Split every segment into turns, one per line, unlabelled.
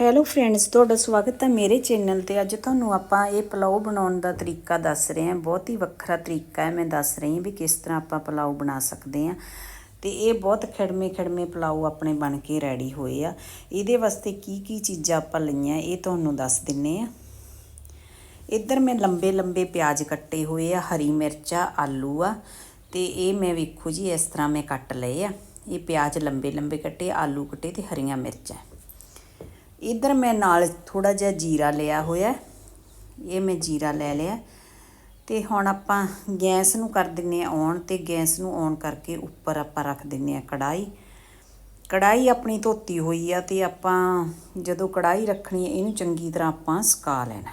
Hello friends ਤੁਹਾਡਾ ਸਵਾਗਤ ਹੈ ਮੇਰੇ ਚੈਨਲ ਤੇ। ਅੱਜ ਤੁਹਾਨੂੰ ਆਪਾਂ ਇਹ ਪਲਾਓ ਬਣਾਉਣ ਦਾ ਤਰੀਕਾ ਦੱਸ ਰਹੇ ਹਾਂ। ਬਹੁਤ ਹੀ ਵੱਖਰਾ ਤਰੀਕਾ ਹੈ। ਮੈਂ ਦੱਸ ਰਹੀ ਹਾਂ ਵੀ ਕਿਸ ਤਰ੍ਹਾਂ ਆਪਾਂ ਪਲਾਓ ਬਣਾ ਸਕਦੇ ਹਾਂ। ਤੇ ਇਹ ਬਹੁਤ ਖੜਮੇ ਖੜਮੇ ਪਲਾਓ ਆਪਣੇ ਬਣ ਕੇ ਰੈਡੀ ਹੋਏ ਆ। ਇਹਦੇ ਵਾਸਤੇ ਕੀ ਕੀ ਚੀਜ਼ਾਂ ਆਪਾਂ ਲਈਆਂ, ਇਹ ਤੁਹਾਨੂੰ ਦੱਸ ਦਿੰਨੇ ਆ। ਇੱਧਰ ਮੈਂ ਲੰਬੇ ਲੰਬੇ ਪਿਆਜ਼ ਕੱਟੇ ਹੋਏ ਆ, ਹਰੀ ਮਿਰਚਾਂ ਆਲੂ ਆ। ਤੇ ਇਹ ਮੈਂ ਵੇਖੋ ਜੀ, ਇਸ ਤਰ੍ਹਾਂ ਮੈਂ ਕੱਟ ਲਏ ਆ। ਇਹ ਪਿਆਜ਼ ਲੰਬੇ ਲੰਬੇ ਕੱਟੇ, ਆਲੂ ਕੱਟੇ ਤੇ ਹਰੀਆਂ ਮਿਰਚਾਂ। ਇੱਧਰ ਮੈਂ ਨਾਲ ਥੋੜਾ ਜਿਹਾ ਜੀਰਾ ਲਿਆ ਹੋਇਆ ਇਹ ਮੈਂ ਜੀਰਾ ਲੈ ਲਿਆ। ਤੇ ਹੁਣ ਆਪਾਂ ਗੈਸ ਨੂੰ ਕਰ ਦਿੰਨੇ ਆ ਔਨ ਤੇ ਗੈਸ ਨੂੰ ਔਨ ਕਰਕੇ ਉੱਪਰ ਆਪਾਂ ਰੱਖ ਦਿੰਨੇ ਆ ਕੜਾਈ ਕੜਾਈ ਆਪਣੀ ਧੋਤੀ ਹੋਈ ਆ ਤੇ ਆਪਾਂ ਜਦੋਂ ਕੜਾਈ ਰੱਖਣੀ ਹੈ ਇਹਨੂੰ ਚੰਗੀ ਤਰ੍ਹਾਂ ਆਪਾਂ ਸੁਕਾ ਲੈਣਾ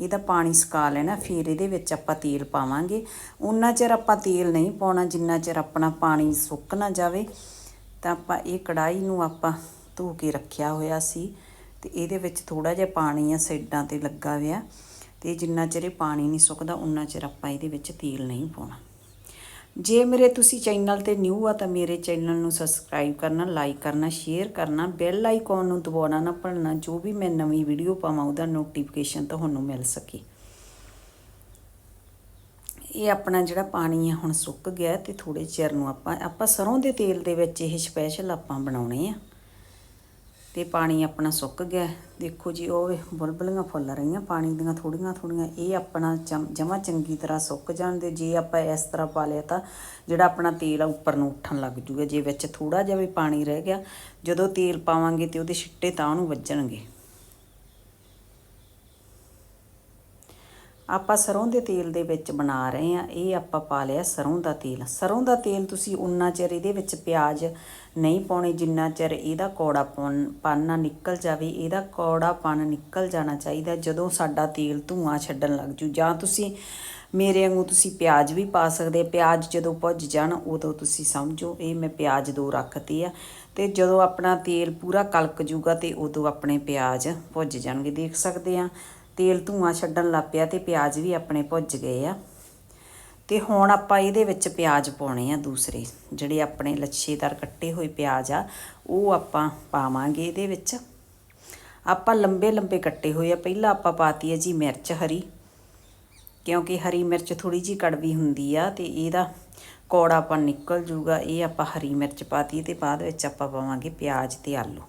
ਇਹਦਾ ਪਾਣੀ ਸੁਕਾ ਲੈਣਾ ਫਿਰ ਇਹਦੇ ਵਿੱਚ ਆਪਾਂ ਤੇਲ ਪਾਵਾਂਗੇ। ਉਨਾ ਚਿਰ ਆਪਾਂ ਤੇਲ ਨਹੀਂ ਪਾਉਣਾ, ਜਿੰਨਾ ਚਿਰ ਆਪਣਾ ਪਾਣੀ ਸੁੱਕ ਨਾ ਜਾਵੇ, ਤਾਂ ਆਪਾਂ ਇਹ ਕੜਾਈ ਨੂੰ ਆਪਾਂ ਧੋ ਕੇ ਰੱਖਿਆ ਹੋਇਆ ਸੀ ਤੇ ਇਹਦੇ ਵਿੱਚ ਥੋੜਾ ਜਿਹਾ ਪਾਣੀ ਆ ਸਾਈਡਾਂ ਤੇ ਲੱਗਾ ਹੋਇਆ ਤੇ ਜਿੰਨਾ ਚਿਰ ਇਹ ਪਾਣੀ ਨਹੀਂ ਸੁੱਕਦਾ, ਉਨਾ ਚਿਰ ਆਪਾਂ ਇਹਦੇ ਵਿੱਚ ਤੇਲ ਨਹੀਂ ਪਾਉਣਾ। ਜੇ ਮੇਰੇ ਤੁਸੀਂ ਚੈਨਲ ਤੇ ਨਿਊ ਆ ਤਾਂ ਮੇਰੇ ਚੈਨਲ ਨੂੰ ਸਬਸਕ੍ਰਾਈਬ ਕਰਨਾ, ਲਾਈਕ ਕਰਨਾ, ਸ਼ੇਅਰ ਕਰਨਾ, ਬੈਲ ਆਈਕਨ ਨੂੰ ਦਬਾਉਣਾ ਨਾ ਭੁੱਲਣਾ, ਜੋ ਵੀ ਮੈਂ ਨਵੀਂ ਵੀਡੀਓ ਪਾਵਾਂ, ਉਹਦਾ ਨੋਟੀਫਿਕੇਸ਼ਨ ਤੁਹਾਨੂੰ ਮਿਲ ਸਕੇ। ਇਹ ਆਪਣਾ ਜਿਹੜਾ ਪਾਣੀ ਆ ਹੁਣ ਸੁੱਕ ਗਿਆ ਤੇ ਥੋੜੇ ਚਿਰ ਨੂੰ ਆਪਾਂ ਆਪਾਂ ਸਰੋਂ ਦੇ ਤੇਲ ਦੇ ਵਿੱਚ ਇਹ ਸਪੈਸ਼ਲ ਆਪਾਂ ਬਣਾਉਣੇ ਆ। ਤੇ ਪਾਣੀ ਆਪਣਾ ਸੁੱਕ ਗਿਆ। ਦੇਖੋ ਜੀ, ਉਹ ਬੁਲਬਲੀਆਂ ਫੁੱਲ ਰਹੀਆਂ ਪਾਣੀ ਦੀਆਂ ਥੋੜੀਆਂ ਥੋੜੀਆਂ ਇਹ ਆਪਣਾ ਜਮਾ ਚੰਗੀ ਤਰ੍ਹਾਂ ਸੁੱਕ ਜਾਣ ਦੇ, ਜੇ ਆਪਾਂ ਇਸ ਤਰ੍ਹਾਂ ਪਾ ਲਿਆ ਤਾਂ ਜਿਹੜਾ ਆਪਣਾ ਤੇਲ ਆ ਉੱਪਰ ਨੂੰ ਉੱਠਣ ਲੱਗ ਜੂਗਾ। ਜੇ ਵਿੱਚ ਥੋੜਾ ਜਿਹਾ ਵੀ ਪਾਣੀ ਰਹਿ ਗਿਆ, ਜਦੋਂ ਤੇਲ ਪਾਵਾਂਗੇ ਤੇ ਉਹਦੇ ਛਿੱਟੇ ਤਾਂ ਉਹਨੂੰ ਵੱਜਣਗੇ। ਆਪਾਂ ਸਰੋਂ ਦੇ ਤੇਲ ਦੇ ਵਿੱਚ ਬਣਾ ਰਹੇ ਆ ਇਹ ਆਪਾਂ ਪਾ ਲਿਆ ਸਰੋਂ ਦਾ ਤੇਲ। ਸਰੋਂ ਦਾ ਤੇਲ ਤੁਸੀਂ ਉਨਾ ਚਿਰ ਇਹਦੇ ਵਿੱਚ ਪਿਆਜ਼ ਨਹੀਂ ਪਾਉਣੇ, ਜਿੰਨਾ ਚਿਰ ਇਹਦਾ ਕੌੜਾ ਪਾਣਾ ਨਿਕਲ ਜਾਵੇ, ਇਹਦਾ ਕੌੜਾ ਪਨ ਨਿਕਲ ਜਾਣਾ ਚਾਹੀਦਾ ਜਦੋਂ ਸਾਡਾ ਤੇਲ ਧੂਆਂ ਛੱਡਣ ਲੱਗ ਜੂ। ਜਾਂ ਤੁਸੀਂ ਮੇਰੇ ਵਾਂਗੂ ਤੁਸੀਂ ਪਿਆਜ਼ ਵੀ ਪਾ ਸਕਦੇ ਪਿਆਜ਼ ਜਦੋਂ ਭੁੱਜ ਜਾਣ, ਉਦੋਂ ਤੁਸੀਂ ਸਮਝੋ, ਇਹ ਮੈਂ ਪਿਆਜ਼ ਦੋ ਰੱਖਤੀ ਆ। ਤੇ ਜਦੋਂ ਆਪਣਾ ਤੇਲ ਪੂਰਾ ਕਲਕ ਜੂਗਾ ਤੇ ਉਦੋਂ ਆਪਣੇ ਪਿਆਜ਼ ਭੁੱਜ ਜਾਣਗੇ। ਦੇਖ ਸਕਦੇ ਆ। ਤੇਲ ਧੂਆਂ ਛੱਡਣ ਲੱਗ ਪਿਆ ਤੇ ਪਿਆਜ਼ ਵੀ ਆਪਣੇ ਭੁੱਜ ਗਏ ਆ। ਤੇ ਹੁਣ ਆਪਾਂ ਇਹਦੇ ਵਿੱਚ ਪਿਆਜ਼ ਪਾਉਣੇ ਆ ਦੂਸਰੇ, ਜਿਹੜੇ ਆਪਣੇ ਲੱਛੇਦਾਰ ਕੱਟੇ ਹੋਏ ਪਿਆਜ਼ ਆ, ਉਹ ਆਪਾਂ ਪਾਵਾਂਗੇ ਇਹਦੇ ਵਿੱਚ। ਆਪਾਂ ਲੰਬੇ ਲੰਬੇ ਕੱਟੇ ਹੋਏ ਆ, ਪਹਿਲਾਂ ਆਪਾਂ ਪਾਤੀ ਹੈ ਜੀ ਮਿਰਚ ਹਰੀ, ਕਿਉਂਕਿ ਹਰੀ ਮਿਰਚ ਥੋੜੀ ਜੀ ਕੜਵੀ ਹੁੰਦੀ ਆ ਤੇ ਇਹਦਾ ਕੌੜਾਪਨ ਨਿਕਲ ਜੂਗਾ, ਇਹ ਆਪਾਂ ਹਰੀ ਮਿਰਚ ਪਾਤੀ ਤੇ ਬਾਅਦ ਵਿੱਚ ਆਪਾਂ ਪਾਵਾਂਗੇ ਪਿਆਜ਼ ਤੇ ਆਲੂ।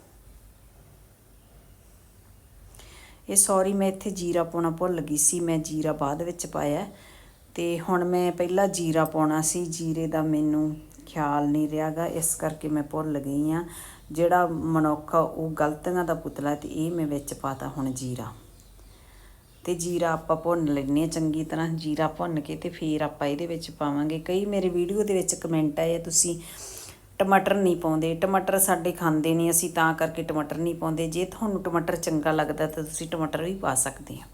ਇਹ ਸੌਰੀ ਮੈਂ ਇੱਥੇ ਜੀਰਾ ਪਾਉਣਾ ਭੁੱਲ ਗਈ ਸੀ, ਮੈਂ ਜੀਰਾ ਬਾਅਦ ਵਿੱਚ ਪਾਇਆ। ਤੇ ਹੁਣ ਮੈਂ ਪਹਿਲਾਂ ਜੀਰਾ ਪਾਉਣਾ ਸੀ, ਜੀਰੇ ਦਾ ਮੈਨੂੰ ਖਿਆਲ ਨਹੀਂ ਰਿਹਾਗਾ, ਇਸ ਕਰਕੇ ਮੈਂ ਭੁੱਲ ਗਈ ਆ ਜਿਹੜਾ ਮਨੁੱਖ, ਉਹ ਗਲਤੀਆਂ ਦਾ ਪੁਤਲਾ ਤੇ ਇਹ ਮੈਂ ਵਿੱਚ ਪਾਤਾ ਹੁਣ ਜੀਰਾ। ਤੇ ਜੀਰਾ ਆਪਾਂ ਭੁੰਨ ਲੈਣੇ ਆ ਚੰਗੀ ਤਰ੍ਹਾਂ, ਜੀਰਾ ਭੁੰਨ ਕੇ ਤੇ ਫਿਰ ਆਪਾਂ ਇਹਦੇ ਵਿੱਚ ਪਾਵਾਂਗੇ। ਕਈ ਮੇਰੇ ਵੀਡੀਓ ਦੇ ਵਿੱਚ ਕਮੈਂਟ ਆਏ ਤੁਸੀਂ ਟਮਾਟਰ ਨਹੀਂ ਪਾਉਂਦੇ, ਟਮਾਟਰ ਸਾਡੇ ਖਾਂਦੇ ਨਹੀਂ, ਅਸੀਂ ਤਾਂ ਕਰਕੇ ਟਮਾਟਰ ਨਹੀਂ ਪਾਉਂਦੇ। ਜੇ ਤੁਹਾਨੂੰ ਟਮਾਟਰ ਚੰਗਾ ਲੱਗਦਾ ਤਾਂ ਤੁਸੀਂ ਟਮਾਟਰ ਵੀ ਪਾ ਸਕਦੇ ਆ।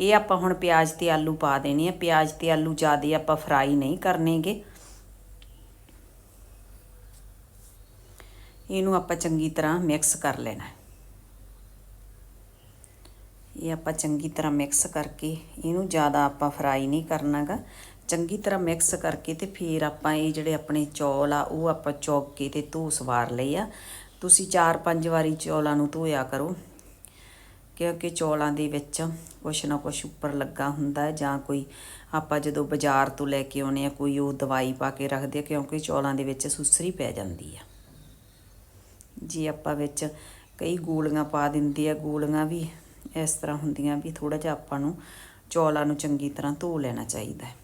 ਇਹ ਆਪਾਂ ਹੁਣ ਪਿਆਜ਼ ਤੇ ਆਲੂ ਪਾ ਦੇਣੇ ਆ। ਪਿਆਜ਼ ਤੇ ਆਲੂ ਜ਼ਿਆਦਾ ਆਪਾਂ ਫਰਾਈ ਨਹੀਂ ਕਰਨੇਗੇ। ਇਹਨੂੰ ਆਪਾਂ ਚੰਗੀ ਤਰ੍ਹਾਂ ਮਿਕਸ ਕਰ ਲੈਣਾ। ਇਹ ਆਪਾਂ ਚੰਗੀ ਤਰ੍ਹਾਂ ਮਿਕਸ ਕਰਕੇ ਇਹਨੂੰ ਜ਼ਿਆਦਾ ਆਪਾਂ ਫਰਾਈ ਨਹੀਂ ਕਰਨਾਗਾ। ਚੰਗੀ ਤਰ੍ਹਾਂ ਮਿਕਸ ਕਰਕੇ ਤੇ ਫਿਰ ਆਪਾਂ ਇਹ ਜਿਹੜੇ ਆਪਣੇ ਚੌਲ ਆ, ਉਹ ਆਪਾਂ ਚੌਕ ਕੇ ਤੇ ਧੋ ਸਵਾਰ ਲਏ ਆ। ਤੁਸੀਂ 4-5 ਵਾਰੀ ਚੌਲਾਂ ਨੂੰ ਧੋਇਆ ਕਰੋ, ਕਿਉਂਕਿ ਚੌਲਾਂ ਦੇ ਵਿੱਚ ਕੁਛ ਨਾ ਕੁਛ ਉੱਪਰ ਲੱਗਾ ਹੁੰਦਾ ਜਾਂ ਕੋਈ ਆਪਾਂ ਜਦੋਂ ਬਾਜ਼ਾਰ ਤੋਂ ਲੈ ਕੇ ਆਉਨੇ ਆ ਕੋਈ ਉਹ ਦਵਾਈ ਪਾ ਕੇ ਰੱਖਦੇ ਆ, ਕਿਉਂਕਿ ਚੌਲਾਂ ਦੇ ਵਿੱਚ ਸੁਸਰੀ ਪੈ ਜਾਂਦੀ ਆ। ਜੀ ਆਪਾਂ ਵਿੱਚ ਕਈ ਗੋਲੀਆਂ ਪਾ ਦਿੰਦੇ ਆ, ਗੋਲੀਆਂ ਵੀ ਇਸ ਤਰ੍ਹਾਂ ਹੁੰਦੀਆਂ ਵੀ ਥੋੜਾ ਜਿਹਾ ਆਪਾਂ ਨੂੰ ਚੌਲਾਂ ਨੂੰ ਚੰਗੀ ਤਰ੍ਹਾਂ ਧੋ ਲੈਣਾ ਚਾਹੀਦਾ ਹੈ।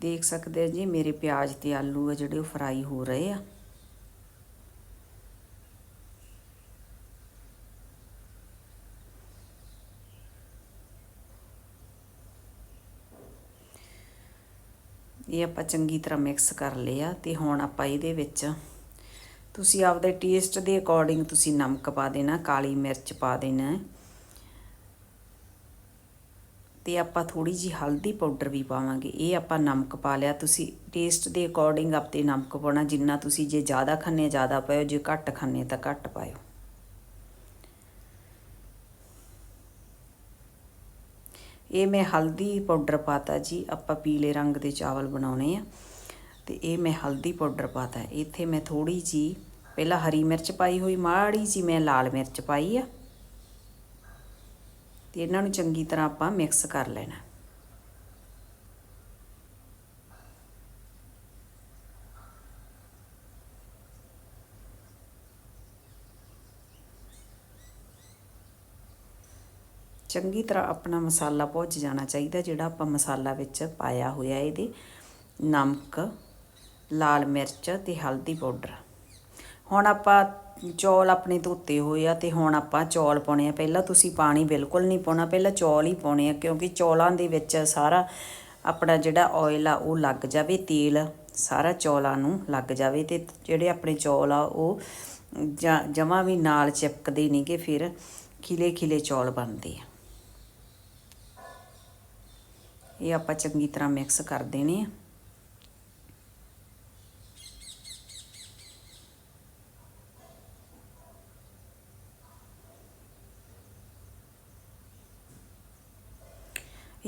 ਦੇਖ ਸਕਦੇ ਆ ਜੀ, ਮੇਰੇ ਪਿਆਜ਼ ਤੇ ਆਲੂ ਆ ਜਿਹੜੇ ਉਹ ਫਰਾਈ ਹੋ ਰਹੇ ਆ। ਇਹ ਆਪਾਂ ਚੰਗੀ ਤਰ੍ਹਾਂ ਮਿਕਸ ਕਰ ਲਿਆ ਤੇ ਹੁਣ ਆਪਾਂ ਇਹਦੇ ਵਿੱਚ ਤੁਸੀਂ ਆਪਦੇ ਟੇਸਟ ਦੇ ਅਕੋਰਡਿੰਗ ਤੁਸੀਂ ਨਮਕ ਪਾ ਦੇਣਾ, ਕਾਲੀ ਮਿਰਚ ਪਾ ਦੇਣਾ। ਤੇ ਆਪਾਂ ਥੋੜੀ ਜੀ ਹਲਦੀ ਪਾਊਡਰ ਵੀ ਪਾਵਾਂਗੇ। ਇਹ ਆਪਾਂ ਨਮਕ ਪਾ ਲਿਆ। ਤੁਸੀਂ ਟੇਸਟ ਦੇ ਅਕੋਰਡਿੰਗ ਆਪਤੇ ਨਮਕ ਪਾਉਣਾ। ਜਿੰਨਾ ਤੁਸੀਂ ਜੇ ਜ਼ਿਆਦਾ ਖਾਣੇ ਜ਼ਿਆਦਾ ਪਾਇਓ। ਜੇ ਘੱਟ ਖਾਣੇ ਤਾਂ ਘੱਟ ਪਾਇਓ। ਇਹ ਮੈਂ ਹਲਦੀ ਪਾਊਡਰ ਪਾਤਾ ਜੀ। ਆਪਾਂ ਪੀਲੇ ਰੰਗ ਦੇ ਚਾਵਲ ਬਣਾਉਣੇ ਆ। ਤੇ ਇਹ ਮੈਂ ਹਲਦੀ ਪਾਊਡਰ ਪਾਤਾ। ਇੱਥੇ ਮੈਂ ਥੋੜੀ ਜੀ ਪਹਿਲਾਂ ਹਰੀ ਮਿਰਚ ਪਾਈ ਹੋਈ। ਮਾੜੀ ਜੀ ਮੈਂ ਲਾਲ ਮਿਰਚ ਪਾਈ ਆ। ਤੇ ਇਹਨਾਂ ਨੂੰ ਚੰਗੀ ਤਰ੍ਹਾਂ ਆਪਾਂ ਮਿਕਸ ਕਰ ਲੈਣਾ। ਚੰਗੀ ਤਰ੍ਹਾਂ ਆਪਣਾ ਮਸਾਲਾ ਭੁੱਜ ਜਾਣਾ ਚਾਹੀਦਾ, ਜਿਹੜਾ ਆਪਾਂ ਮਸਾਲਾ ਵਿੱਚ ਪਾਇਆ ਹੋਇਆ ਇਹਦੇ। ਨਮਕ, ਲਾਲ ਮਿਰਚ ਤੇ ਹਲਦੀ ਪਾਊਡਰ। ਹੁਣ ਆਪਾਂ ਚੌਲ ਆਪਣੇ ਧੋਤੇ ਹੋਏ ਆ ਤੇ ਹੁਣ ਆਪਾਂ ਚੌਲ ਪਾਉਣੇ ਆ। ਪਹਿਲਾਂ ਤੁਸੀਂ ਪਾਣੀ ਬਿਲਕੁਲ ਨਹੀਂ ਪਾਉਣਾ, ਪਹਿਲਾਂ ਚੌਲ ਹੀ ਪਾਉਣੇ ਆ, ਕਿਉਂਕਿ ਚੌਲਾਂ ਦੇ ਵਿੱਚ ਸਾਰਾ ਆਪਣਾ ਜਿਹੜਾ ਆਇਲ ਆ ਉਹ ਲੱਗ ਜਾਵੇ, ਤੇਲ ਸਾਰਾ ਚੌਲਾਂ ਨੂੰ ਲੱਗ ਜਾਵੇ ਤੇ ਜਿਹੜੇ ਆਪਣੇ ਚੌਲ ਆ ਉਹ ਜਮਾ ਵੀ ਨਾਲ ਚਿਪਕਦੇ ਨਹੀਂਗੇ ਫਿਰ ਖਿਲੇ ਖਿਲੇ ਚੌਲ ਬਣਦੇ ਆ। ਇਹ ਆਪਾਂ ਚੰਗੀ ਤਰ੍ਹਾਂ ਮਿਕਸ ਕਰ ਦੇਣੇ ਆ।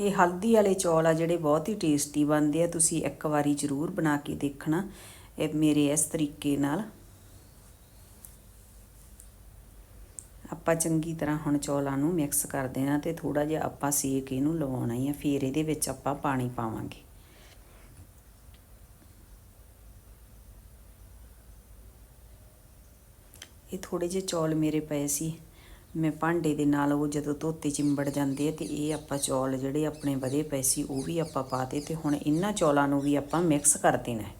ਇਹ ਹਲਦੀ ਵਾਲੇ ਚੌਲ ਆ ਜਿਹੜੇ ਬਹੁਤ ਹੀ ਟੇਸਟੀ ਬਣਦੇ ਆ, ਤੁਸੀਂ ਇੱਕ ਵਾਰੀ ਜ਼ਰੂਰ ਬਣਾ ਕੇ ਦੇਖਣਾ, ਇਹ ਮੇਰੇ ਇਸ ਤਰੀਕੇ ਨਾਲ। ਆਪਾਂ ਚੰਗੀ ਤਰ੍ਹਾਂ ਹੁਣ ਚੌਲਾਂ ਨੂੰ ਮਿਕਸ ਕਰ ਦੇਣਾ ਤੇ ਥੋੜਾ ਜਿਹਾ ਆਪਾਂ ਸੇਕ ਇਹਨੂੰ ਲਵਾਉਣਾ ਹੀ ਆ, ਫਿਰ ਇਹਦੇ ਵਿੱਚ ਆਪਾਂ ਪਾਣੀ ਪਾਵਾਂਗੇ। ਇਹ ਥੋੜੇ ਜਿਹੇ ਚੌਲ ਮੇਰੇ ਪਏ ਸੀ। ਮੈਂ ਭਾਂਡੇ ਦੇ ਨਾਲ ਉਹ ਜਦੋਂ ਧੋਤੇ ਚਿੰਬੜ ਜਾਂਦੇ ਆ ਤੇ ਇਹ ਆਪਾਂ ਚੌਲ ਜਿਹੜੇ ਆਪਣੇ ਵਧੇ ਪਏ ਸੀ, ਉਹ ਵੀ ਆਪਾਂ ਪਾਤੇ ਤੇ ਹੁਣ ਇਹਨਾਂ ਚੌਲਾਂ ਨੂੰ ਵੀ ਆਪਾਂ ਮਿਕਸ ਕਰ ਦੇਣਾ ਹੈ।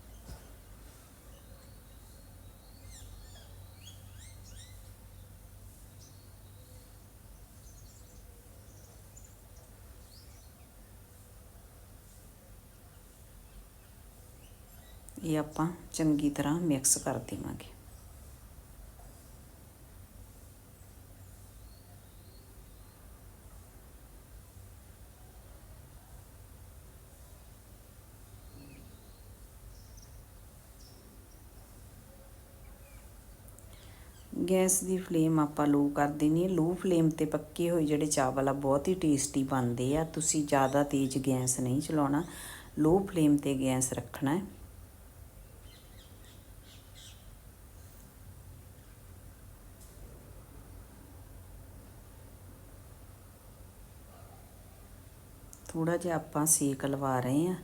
ਇਹ ਆਪਾਂ ਚੰਗੀ ਤਰ੍ਹਾਂ ਮਿਕਸ ਕਰ ਦੇਵਾਂਗੇ। ਗੈਸ ਦੀ ਫਲੇਮ ਆਪਾਂ ਲੋ ਕਰ ਦੇਣੀ ਹੈ ਲੋ ਫਲੇਮ ਤੇ ਪੱਕੇ ਹੋਏ ਜਿਹੜੇ ਚਾਵਲ ਆ, ਬਹੁਤ ਹੀ ਟੇਸਟੀ ਬਣਦੇ ਆ। ਤੁਸੀਂ ਜ਼ਿਆਦਾ ਤੇਜ਼ ਗੈਸ ਨਹੀਂ ਚਲਾਉਣਾ। ਲੋ ਫਲੇਮ ਤੇ ਗੈਸ ਰੱਖਣਾ ਹੈ। ਥੋੜਾ ਜਿਹਾ ਆਪਾਂ ਸੇਕ ਲਵਾ ਰਹੇ ਆ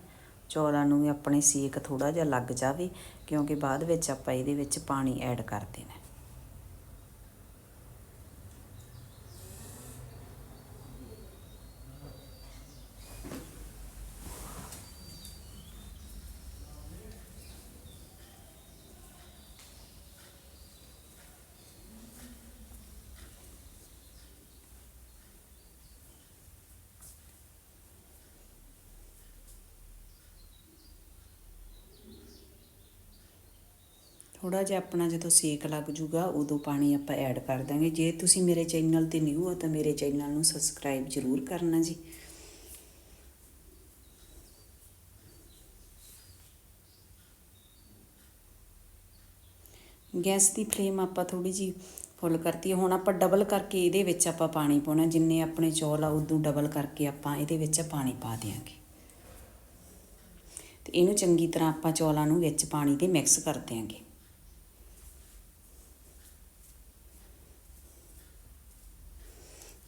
ਚੌਲਾਂ ਨੂੰ ਵੀ ਆਪਣੇ ਸੇਕ ਥੋੜਾ ਜਿਹਾ ਲੱਗ ਜਾਵੇ, ਕਿਉਂਕਿ ਬਾਅਦ ਵਿੱਚ ਆਪਾਂ ਇਹਦੇ ਵਿੱਚ ਪਾਣੀ ਐਡ ਕਰ ਦੇਣਾ ਥੋੜਾ ਜਿਹਾ ਆਪਣਾ ਜਦੋਂ ਸੇਕ ਲੱਗ ਜੂਗਾ, ਉਦੋਂ ਪਾਣੀ ਆਪਾਂ ਐਡ ਕਰ ਦਾਂਗੇ। ਜੇ ਤੁਸੀਂ ਮੇਰੇ ਚੈਨਲ ਤੇ ਨਿਊ ਹੋ, ਤਾਂ ਮੇਰੇ ਚੈਨਲ ਨੂੰ ਸਬਸਕ੍ਰਾਈਬ ਜ਼ਰੂਰ ਕਰਨਾ ਜੀ। ਗੈਸ ਦੀ ਫਲੇਮ ਆਪਾਂ ਥੋੜੀ ਜੀ ਫੁੱਲ ਕਰਤੀ ਹੁਣ ਆਪਾਂ ਡਬਲ ਕਰਕੇ ਇਹਦੇ ਵਿੱਚ ਆਪਾਂ ਪਾਣੀ ਪਾਉਣਾ। ਜਿੰਨੇ ਆਪਣੇ ਚੌਲ ਆ, ਉਦੋਂ ਡਬਲ ਕਰਕੇ ਆਪਾਂ ਇਹਦੇ ਵਿੱਚ ਪਾਣੀ ਪਾ ਦਿਆਂਗੇ। ਤੇ ਇਹਨੂੰ ਚੰਗੀ ਤਰ੍ਹਾਂ ਆਪਾਂ ਚੌਲਾਂ ਨੂੰ ਵਿੱਚ ਪਾਣੀ ਦੇ ਮਿਕਸ ਕਰ ਦਿਆਂਗੇ।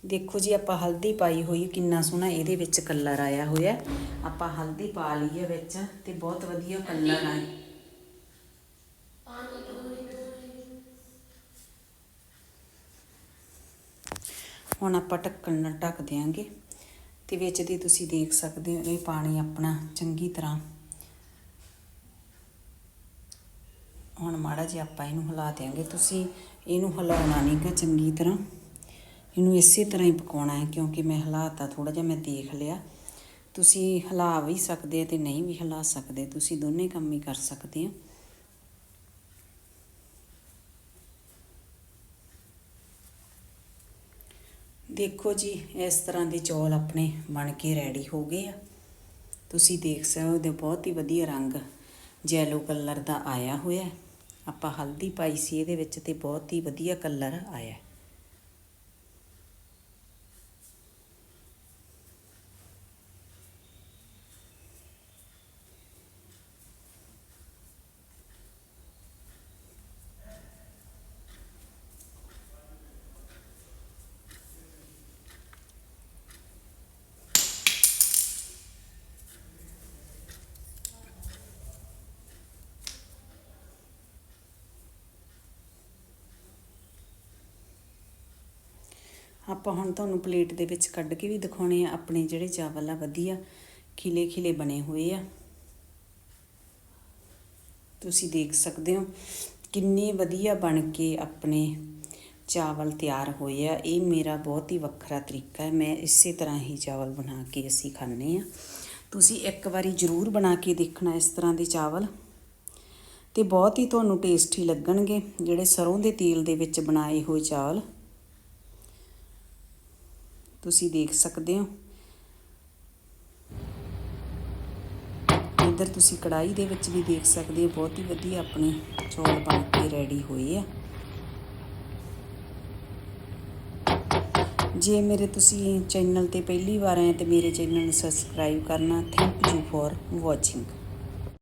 ਦੇਖੋ ਜੀ, ਆਪਾਂ ਹਲਦੀ ਪਾਈ ਹੋਈ, ਕਿੰਨਾ ਸੋਹਣਾ ਇਹਦੇ ਵਿੱਚ ਕਲਰ ਆਇਆ ਹੋਇਆ। ਆਪਾਂ ਹਲਦੀ ਪਾ ਲਈ ਹੈ ਵਿੱਚ ਤੇ ਬਹੁਤ ਵਧੀਆ ਕਲਰ ਆਇਆ। ਹੁਣ ਆਪਾਂ ਢੱਕਣ ਨਾਲ ਢੱਕ ਦਿਆਂਗੇ। ਤੇ ਵਿੱਚ ਦੀ ਤੁਸੀਂ ਦੇਖ ਸਕਦੇ ਹੋ, ਇਹ ਪਾਣੀ ਆਪਣਾ ਚੰਗੀ ਤਰ੍ਹਾਂ। ਹੁਣ ਮਾੜਾ ਜਿਹਾ ਆਪਾਂ ਇਹਨੂੰ ਹਿਲਾ ਦਿਆਂਗੇ। ਤੁਸੀਂ ਇਹਨੂੰ ਹਿਲਾਉਣਾ ਨਹੀਂਗਾ ਚੰਗੀ ਤਰ੍ਹਾਂ। ਇਹਨੂੰ ਇਸੇ ਤਰ੍ਹਾਂ ਹੀ ਪਕਾਉਣਾ ਹੈ, ਕਿਉਂਕਿ ਮੈਂ ਹਿਲਾਤਾ ਥੋੜਾ ਜਿਹਾ ਮੈਂ ਦੇਖ ਲਿਆ। ਤੁਸੀਂ ਹਿਲਾ ਵੀ ਸਕਦੇ ਤੇ ਨਹੀਂ ਵੀ ਹਿਲਾ ਸਕਦੇ, ਤੁਸੀਂ ਦੋਨੇ ਕੰਮ ਹੀ ਕਰ ਸਕਦੇ ਹੋ। ਦੇਖੋ ਜੀ, ਇਸ ਤਰ੍ਹਾਂ ਦੇ ਚੌਲ ਆਪਣੇ ਬਣ ਕੇ ਰੈਡੀ ਹੋ ਗਏ ਆ। ਤੁਸੀਂ ਦੇਖ ਸਕਦੇ ਹੋ ਬਹੁਤ ਹੀ ਵਧੀਆ ਰੰਗ ਜੈਲੋ ਕਲਰ ਦਾ ਆਇਆ ਹੋਇਆ ਆਪਾਂ ਹਲਦੀ ਪਾਈ ਸੀ ਇਹਦੇ ਵਿੱਚ ਤੇ ਬਹੁਤ ਹੀ ਵਧੀਆ ਕਲਰ ਆਇਆ ਆਪਾਂ ਹੁਣ ਤੁਹਾਨੂੰ ਪਲੇਟ ਦੇ ਵਿੱਚ ਕੱਢ ਕੇ ਵੀ ਦਿਖਾਉਣੇ ਆ। ਆਪਣੇ ਜਿਹੜੇ ਚਾਵਲ ਆ, ਵਧੀਆ ਖਿਲੇ ਖਿਲੇ ਬਣੇ ਹੋਏ ਆ। ਤੁਸੀਂ ਦੇਖ ਸਕਦੇ ਹੋ ਕਿੰਨੇ ਵਧੀਆ ਬਣ ਕੇ ਆਪਣੇ ਚਾਵਲ ਤਿਆਰ ਹੋਏ ਆ। ਇਹ ਮੇਰਾ ਬਹੁਤ ਹੀ ਵੱਖਰਾ ਤਰੀਕਾ ਹੈ। ਮੈਂ ਇਸੇ ਤਰ੍ਹਾਂ ਹੀ ਚਾਵਲ ਬਣਾ ਕੇ ਅਸੀਂ ਖਾਂਦੇ ਆ। ਤੁਸੀਂ ਇੱਕ ਵਾਰੀ ਜ਼ਰੂਰ ਬਣਾ ਕੇ ਦੇਖਣਾ ਇਸ ਤਰ੍ਹਾਂ ਦੇ ਚਾਵਲ। ਤੇ ਬਹੁਤ ਹੀ ਤੁਹਾਨੂੰ ਟੇਸਟੀ ਲੱਗਣਗੇ ਜਿਹੜੇ ਸਰੋਂ ਦੇ ਤੇਲ ਦੇ ਵਿੱਚ ਬਣਾਏ ਹੋਏ ਚਾਵਲ। ਤੁਸੀਂ ਦੇਖ ਸਕਦੇ ਹੋ। ਇੱਧਰ ਤੁਸੀਂ ਕੜਾਈ ਦੇ ਵਿੱਚ ਵੀ ਦੇਖ ਸਕਦੇ ਹੋ, ਬਹੁਤ ਹੀ ਵਧੀਆ ਆਪਣੇ ਚੌਲ ਬਣ ਕੇ ਰੈਡੀ ਹੋਏ ਆ। ਜੇ ਮੇਰੇ ਤੁਸੀਂ ਚੈਨਲ ਤੇ ਪਹਿਲੀ ਵਾਰ ਆਏ ਤੇ ਮੇਰੇ ਚੈਨਲ ਨੂੰ ਸਬਸਕ੍ਰਾਈਬ ਕਰਨਾ। Thank you for watching